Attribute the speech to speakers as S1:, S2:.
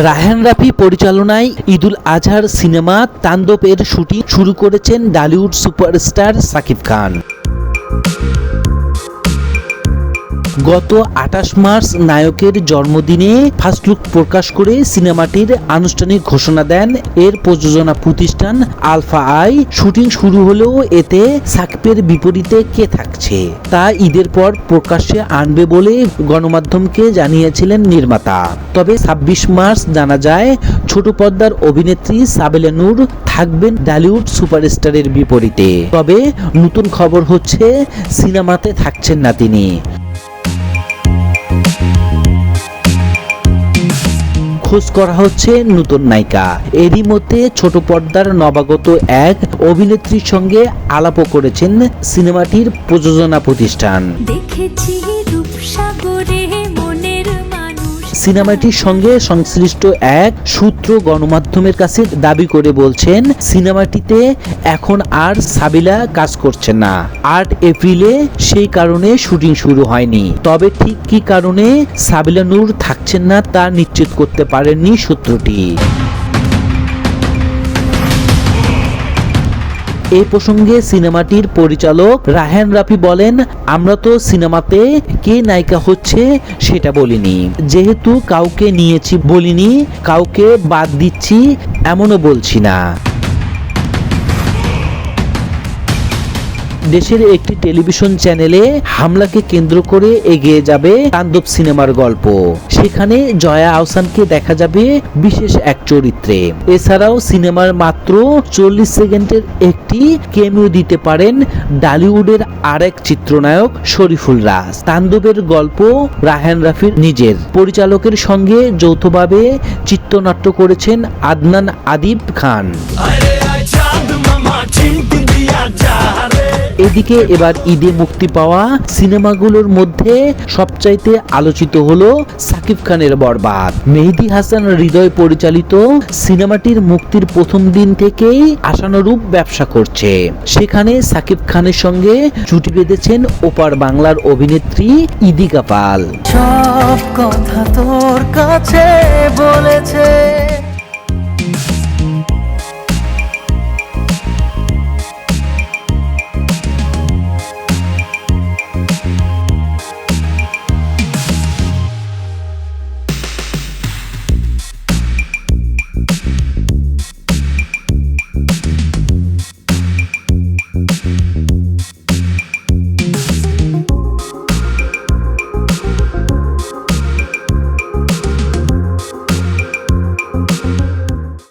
S1: রায়হান রাফি পরিচালনায় ঈদুল আজহার সিনেমা তাণ্ডবের শুটিং শুরু করেছেন ডালিউড সুপারস্টার সাকিব খান। গত আঠাশ মার্চ নায়কের জন্মদিনে ফার্স্ট লুক প্রকাশ করে সিনেমাটির আনুষ্ঠানিক ঘোষণা দেন এর প্রযোজনা প্রতিষ্ঠান আলফা আই। শুটিং শুরু হলেও এতে সাকিবের বিপরীতে কে থাকছে? তা ঈদের পর প্রকাশ্যে আনবে বলে গণমাধ্যমকে জানিয়েছিলেন নির্মাতা। তবে ছাব্বিশ মার্চ জানা যায়, ছোট পর্দার অভিনেত্রী সাবেলা নূর থাকবেন ডালিউড সুপারস্টারের বিপরীতে। তবে নতুন খবর হচ্ছে, সিনেমাতে থাকছেন না তিনি। খোঁজ করা হচ্ছে নতুন নায়িকা। এরই মধ্যে ছোট পর্দার নবাগত এক অভিনেত্রীর সঙ্গে আলাপও করেছেন সিনেমাটির প্রযোজনা প্রতিষ্ঠান।
S2: দেখেছি রূপসাগরে মনের
S1: সিনেমাটির সঙ্গে সংশ্লিষ্ট এক সূত্র গণমাধ্যমের কাছে দাবি করে বলছেন, সিনেমাটিতে এখন আর সাবিলা কাজ করছে না। আট এপ্রিলে সেই কারণে শুটিং শুরু হয়নি। তবে ঠিক কি কারণে সাবিলা নূর থাকছেন না তা নিশ্চিত করতে পারেননি সূত্রটি। এই প্রসঙ্গে সিনেমাটির পরিচালক রাহান রাফি বলেন, আমরা তো সিনেমাতে কে নায়িকা হচ্ছে সেটা বলিনি। যেহেতু কাউকে নিয়েছি বলিনি, কাউকে বাদ দিচ্ছি, এমনও বলছি না। দেশের একটি টেলিভিশন চ্যানেলে হামলাকে কেন্দ্র করে এগিয়ে যাবে তাণ্ডব সিনেমার গল্প। সেখানে জয়া আহসানকে দেখা যাবে বিশেষ এক চরিত্রে। এছাড়াও সিনেমার মাত্র চল্লিশ সেকেন্ডের একটি কেমিও দিতে পারেন ডালিউডের আরেক চিত্রনায়ক শরীফুল রাজ। তাণ্ডবের গল্প রাহান রাফির নিজের। পরিচালকের সঙ্গে যৌথভাবে চিত্রনাট্য করেছেন আদনান আদিব খান। এদিকে এবার ঈদে মুক্তি পাওয়া সিনেমাগুলোর মধ্যে সবচাইতে আলোচিত হলো সাকিব খানের বরবাদ। মেহেদি হাসান হৃদয় পরিচালিত সিনেমাটির মুক্তির প্রথম দিন থেকেই আশানুরূপ ব্যবসা করছে। সেখানে সাকিব খানের সঙ্গে জুটি বেঁধেছেন ওপার বাংলার অভিনেত্রী ইদিকা পাল।
S3: সব কথা তোর কাছে বলেছে।